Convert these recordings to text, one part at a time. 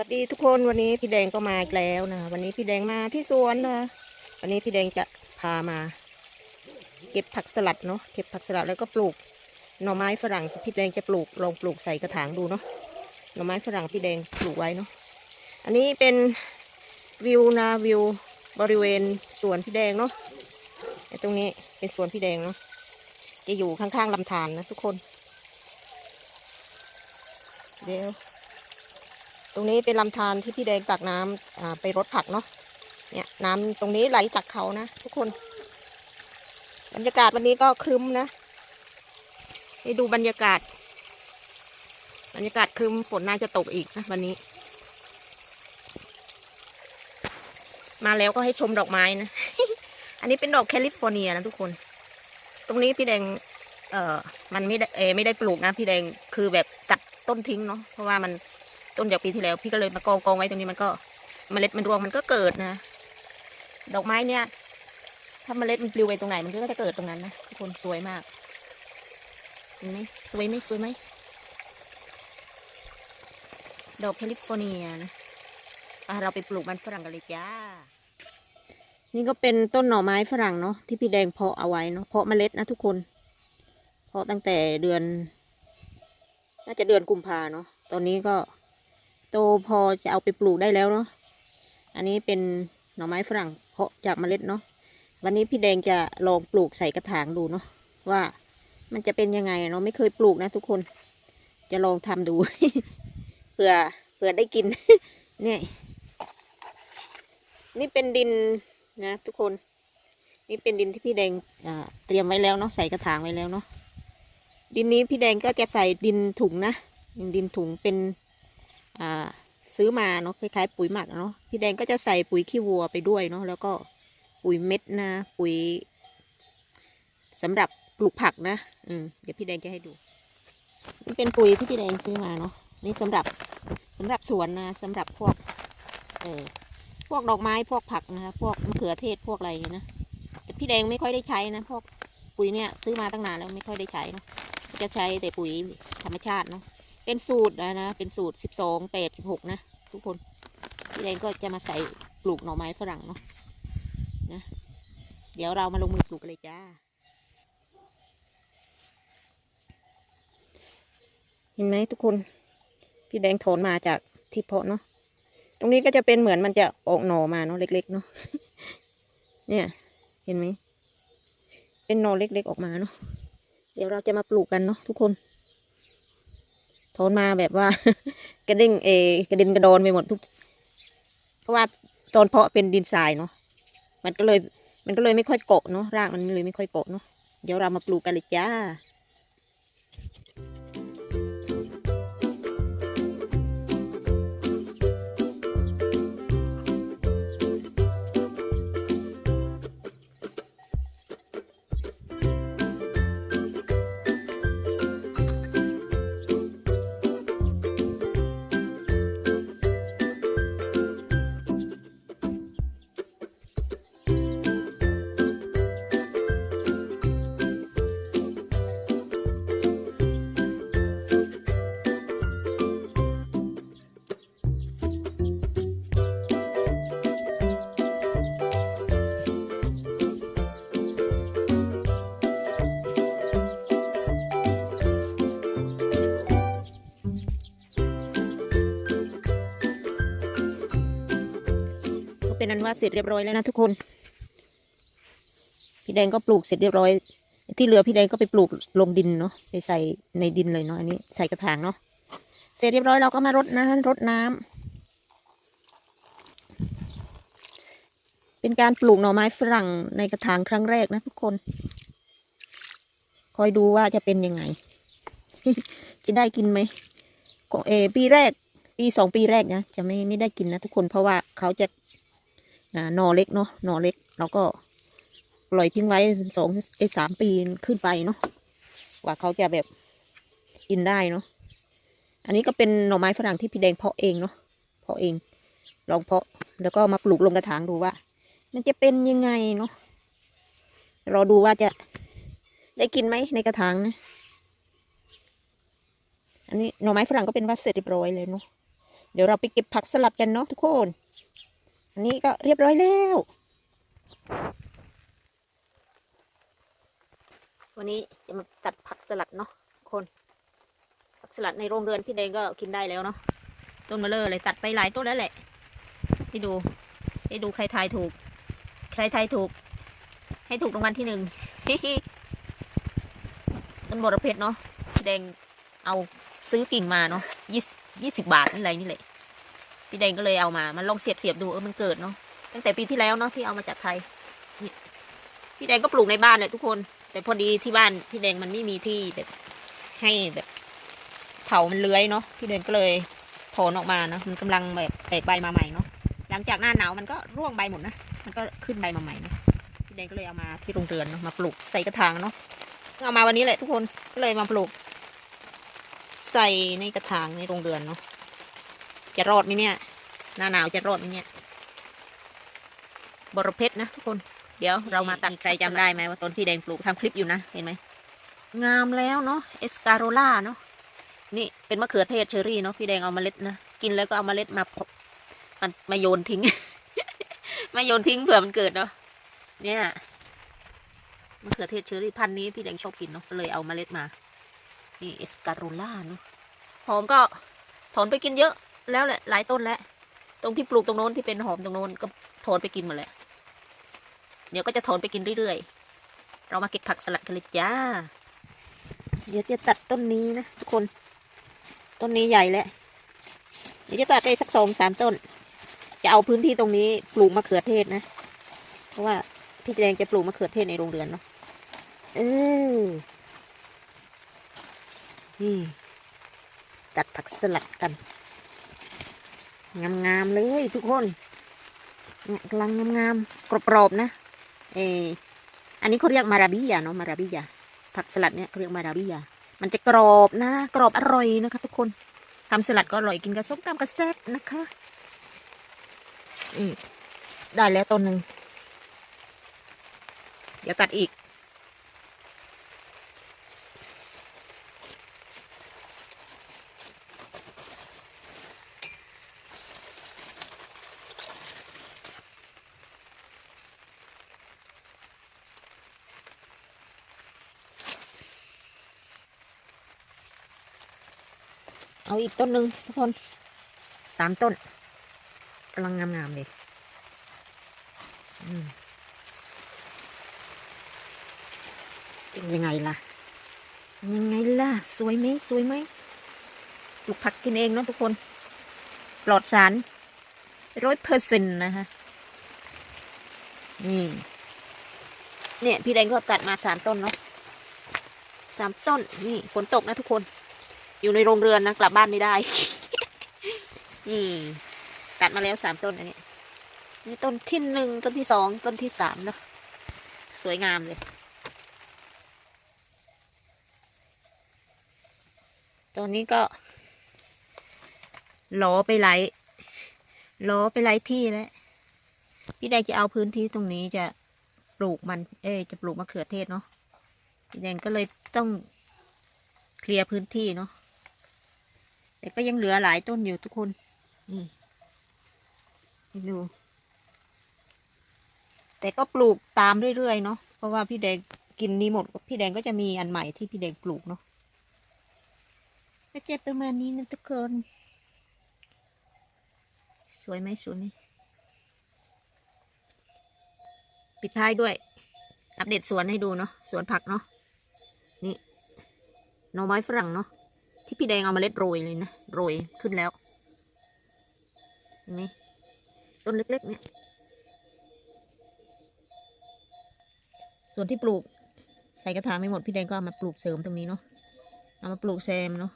วัสดีทุกคนวันนี้พี่แดงก็มาอีกแล้วนะวันนี้พี่แดงมาที่สวนนะวันนี้พี่แดงจะพามา เก็บผักสลัดเนาะเก็บผักสลัดแล้วก็ปลูกหน่อไม้ฝรั่งพี่แดงจะปลูกลองปลูกใส่กระถางดูเนาะหน่อไม้ฝรั่งพี่แดงปลูกไว้เนาะอันนี้เป็นวิวนะวิวบริเวณสวนพี่แดงเนาะตรงนี้เป็นสวนพี่แดงเนาะจะอยู่ข้างๆลำธารนะทุกคนเดี๋ยว รงนี้เป็นลำธารที่พี่แดงตักน้ำอ่าไปรดผักเนาะเนี่ยน้ำตรงนี้ไหลจากเขานะทุกคน บรรยากาศวันนี้ก็ครึ้มนะนี่ดูบรรยากาศ บรรยากาศครึ้มฝนน่าจะตกอีกนะวันนี้ มาแล้วก็ให้ชมดอกไม้นะ อันนี้เป็นดอกแคลิฟอร์เนียนะทุกคน ตรงนี้พี่แดง เอ่อ มันไม่ได้เออไม่ได้ปลูกนะพี่แดงคือแบบตัดต้นทิ้งเนาะเพราะว่ามัน ต้นจากปีที่แล้ว พี่ก็เลยมากองกองไว้ตรงนี้มันก็เมล็ดมันรวงมันก็เกิดนะ ดอกไม้เนี่ย ถ้าเมล็ดมันปลิวไปตรงไหนมันก็จะเกิดตรงนั้นนะทุกคนสวยมากเห็นไหมสวยไหมสวยไหมดอกแคลิฟอร์เนียนะเราไปปลูกมันฝรั่งกันเลยจ้า นี่ก็เป็นต้นหน่อไม้ฝรั่งเนาะที่พี่แดงเพาะเอาไว้เนาะเพาะเมล็ดนะทุกคน เพาะตั้งแต่เดือน น่าจะเดือนกุมภาเนาะตอนนี้ก็ โตพอจะเอาไปปลูกได้แล้วเนาะ อันนี้เป็นหน่อไม้ฝรั่งเพาะจากเมล็ดเนาะ วันนี้พี่แดงจะลองปลูกใส่กระถางดูเนาะว่ามันจะเป็นยังไงเนาะไม่เคยปลูกนะทุกคน จะลองทำดู เผื่อเผื่อได้กิน เนี่ยนี่เป็นดินนะทุกคน นี่เป็นดินที่พี่แดงเตรียมไว้แล้วเนาะใส่กระถางไว้แล้วเนาะดินนี้พี่แดงก็จะใส่ดินถุงนะดินถุงเป็น ซื้อมาเนาะคล้ายๆปุ๋ยหมักเนาะพี่แดงก็จะใส่ปุ๋ยขี้วัวไปด้วยเนาะแล้วก็ปุ๋ยเม็ดนะ ปุ๋ยสำหรับปลูกผักนะอืมเดี๋ยวพี่แดงจะให้ดู นี่เป็นปุ๋ยที่พี่แดงซื้อมาเนาะนี่สำหรับสำหรับสวนนะสำหรับพวกเออพวกดอกไม้พวกผักนะคะพวกมะเขือเทศพวกอะไรอย่างเงี้ยนะแต่พี่แดงไม่ค่อยได้ใช้นะพวกปุ๋ยเนี่ยซื้อมาตั้งนานแล้วไม่ค่อยได้ใช้เนาะจะใช้แต่ปุ๋ยธรรมชาติเนาะ เป็นสูตรนะนะ เป็นสูตรสิบสองแปดสิบหกนะ ทุกคนพี่แดงก็จะมาใส่ปลูกหน่อไม้ฝรั่งเนาะนะ เดี๋ยวเรามาลงมือปลูกกันเลยจ้าเห็นไหมทุกคน พี่แดงถอนมาจากที่เพาะเนาะตรงนี้ก็จะเป็นเหมือนมันจะออกหน่อมาเนาะเล็ก ๆ เนาะเนี่ย เห็นไหมเป็นหน่อเล็ก ๆ ออกมาเนาะเดี๋ยวเราจะมาปลูกกันเนาะทุกคน ถอนมาแบบว่า กระเด้งเอกระเด็นกระโดนไปหมดทุก เพราะว่าตอนเพาะเป็นดินทรายเนาะมันก็เลย มันก็เลยไม่ค่อยเกาะเนาะรากมันเลยไม่ค่อยเกาะเนาะเดี๋ยวเรามาปลูกกันเลยจ้า เป็นนั้นว่าเสร็จเรียบร้อยแล้วนะทุกคน พี่แดงก็ปลูกเสร็จเรียบร้อย ที่เหลือพี่แดงก็ไปปลูกลงดินเนาะไปใส่ในดินเลยเนาะอันนี้ใส่กระถางเนาะเสร็จเรียบร้อยเราก็มารดนะรดน้ำเป็นการปลูกหน่อไม้ฝรั่งในกระถางครั้งแรกนะทุกคน คอยดูว่าจะเป็นยังไง จะได้กินไหมเอปีแรกปีสองปีแรกนะจะไม่ไม่ได้กินนะทุกคนเพราะว่าเขาจะ นอเล็กเนาะนอเล็กเราก็ปล่อยทิ้งไว้สองไอ้สามปีขึ้นไปเนาะกว่าเขาจะแบบกินได้เนาะอันนี้ก็เป็นหน่อไม้ฝรั่งที่พี่แดงเพาะเองเนาะเพาะเอง ลองเพาะแล้วก็มาปลูกลงกระถางดูว่า มันจะเป็นยังไงเนาะรอดูว่าจะได้กินไหมในกระถางนะอันนี้หน่อไม้ฝรั่งก็เป็นว่าเสร็จเรียบร้อยเลยเนาะเดี๋ยวเราไปเก็บผักสลัดกันเนาะทุกคน นี้ก็เรียบร้อยแล้ว วันนี้จะมาตัดผักสลัดเนาะคน ผักสลัดในโรงเรือนพี่แดงก็กินได้แล้วเนาะ ต้นมะเลอเลยตัดไปหลายต้นแล้วแหละ ให้ดู ให้ดูใครทายถูก ใครทายถูก ให้ถูกรางวัลที่หนึ่งต้นบรเพชรเนาะพี่แดงเอาซื้อกิ่งมาเนาะยี่ยี่สิบบาทนี่อะไรนี่แหละ พี่แดงก็เลยเอามา มันลองเสียบเสียบดูเออมันเกิดเนาะ ตั้งแต่ปีที่แล้วเนาะที่เอามาจากไทย พี่แดงก็ปลูกในบ้านแหละทุกคน แต่พอดีที่บ้านพี่แดงมันไม่มีที่แบบให้แบบเผามันเลื้อยเนาะ พี่แดงก็เลยถอนออกมาเนาะมันกำลังแบบแตกใบมาใหม่เนาะ หลังจากหน้าหนาวมันก็ร่วงใบหมดนะ มันก็ขึ้นใบมาใหม่เนาะพี่แดงก็เลยเอามาที่โรงเรือนเนาะมาปลูกใส่กระถางเนาะ เอามาวันนี้แหละทุกคน ก็เลยมาปลูก ใส่ในกระถางในโรงเรือนเนาะ จะรอดไหมเนี่ย หน้าหนาวจะรอดไหมเนี่ย บรเพชรนะทุกคน เดี๋ยวเรามาตัดใครจำได้ไหมว่าต้นที่แดงปลูกทำคลิปอยู่นะ เห็นไหม งามแล้วเนาะ เอสกาโรล่าเนาะ นี่เป็นมะเขือเทศเชอรี่เนาะ พี่แดงเอามาเล็ดนะ กินแล้วก็เอามาเล็ดมามันมาโยนทิ้ง มาโยนทิ้งเผื่อมันเกิดเนาะ เนี่ยมะเขือเทศเชอรี่พันธุ์นี้พี่แดงชอบกินเนาะ เลยเอามาเล็ดมา นี่เอสกาโรล่าเนาะ หอมก็ถอนไปกินเยอะ แล้วแหละหลายต้นแล้ว ตรงที่ปลูกตรงโน้นที่เป็นหอมตรงโน้นก็ถอนไปกินหมดแหละเดี๋ยวก็จะถอนไปกินเรื่อยๆ เรามาเก็บผักสลัดกันเลยจ้า เดี๋ยวจะตัดต้นนี้นะทุกคน ต้นนี้ใหญ่แล้ว เดี๋ยวจะตัดไปสักสองสามต้น จะเอาพื้นที่ตรงนี้ปลูกมะเขือเทศนะ เพราะว่าพี่แดงจะปลูกมะเขือเทศในโรงเรือนเนาะ เออ นี่ ตัดผักสลัดกัน งามๆเลยทุกคนเนี่ยกำลังงามๆกรอบๆนะ เอออันนี้เขาเรียกมาราบิยาเนาะมาราบิยาผักสลัดเนี่ยเขาเรียกมาราบิยามันจะกรอบนะ กรอบอร่อยนะคะ ทุกคนทำสลัดก็อร่อยกินกับส้มตำกับแซ่บนะคะอืมได้แล้วต้นหนึ่งเดี๋ยวตัดอีก เอาอีกต้นหนึ่งทุกคนสามต้นกำลังงามๆเลยยังไงล่ะ ยังไงล่ะ สวยไหมสวยไหมปลูกผักกินเองเนาะทุกคน ปลอดสารร้อยเปอร์เซ็นต์นะคะนี่เนี่ย พี่แดงก็ตัดมาสามต้นเนาะสามต้น นี่ ฝนตกนะทุกคน อยู่ในโรงเรือนนะ กลับบ้านไม่ได้ นี่ตัดมาแล้วสามต้นอันนี้นี่ต้นที่หนึ่งต้นที่สองต้นที่สามเนาะสวยงามเลย ตอนนี้ก็ล้อไปไหลายล้อไปไหลที่แล้ว พี่แดงจะเอาพื้นที่ตรงนี้จะปลูกมัน เอ้ยจะปลูกมะเขือเทศเนาะพี่แดงก็เลยต้องเคลียร์พื้นที่เนาะ แต่ก็ยังเหลือหลายต้นอยู่ทุกคน นี่ให้ดู แต่ก็ปลูกตามเรื่อยๆเนาะ เพราะว่าพี่แดงกินนี้หมด พี่แดงก็จะมีอันใหม่ที่พี่แดงปลูกเนาะก็จะประมาณนี้นะทุกคน สวยไหมสวยไหมปิดท้ายด้วย อัปเดตสวนให้ดูเนาะ สวนผักเนาะ นี่หน่อไม้ฝรั่งเนาะ ที่พี่แดงเอามาเล็ดโรยเลยนะ โรยขึ้นแล้วเห็นไหมต้นเล็กๆเนี่ย ส่วนที่ปลูกใส่กระถางไม่หมดพี่แดงก็เอามาปลูกเสริมตรงนี้เนาะ เอามาปลูกแซมเนาะ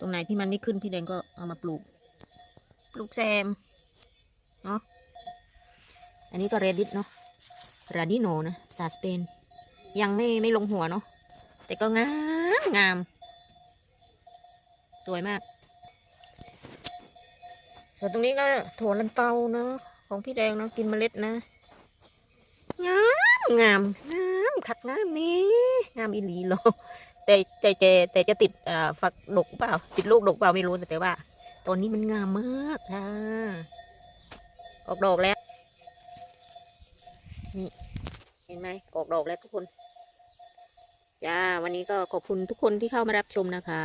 ตรงไหนที่มันไม่ขึ้นพี่แดงก็เอามาปลูก ปลูกแซม เนาะ อันนี้ก็เรดิตเนาะราดิโนนะภาษาสเปน ยังไม่ไม่ลงหัวเนาะ แต่ก็งามงาม สวยมาก ส่วนตรงนี้ก็ถั่วลันเตาเนาะของพี่แดงเนาะกินเมล็ดนะ งามงามงามคักงามนี่งามอีหลีโลแต่แต่แต่แต่จะติดอ่าฝักดกเปล่า ติดลูกดกเปล่าไม่รู้แต่แต่ว่าตอนนี้มันงามมากค่ะออกดอกแล้วนี่เห็นไหมออกดอกแล้วทุกคน จ้า วันนี้ก็ขอบคุณทุกคนที่เข้ามารับชมนะคะ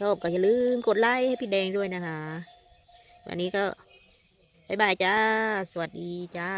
ชอบก็อย่าลืมกดไลค์ให้พี่แดงด้วยนะคะ วันนี้ก็บ๊ายบายจ้า สวัสดีจ้า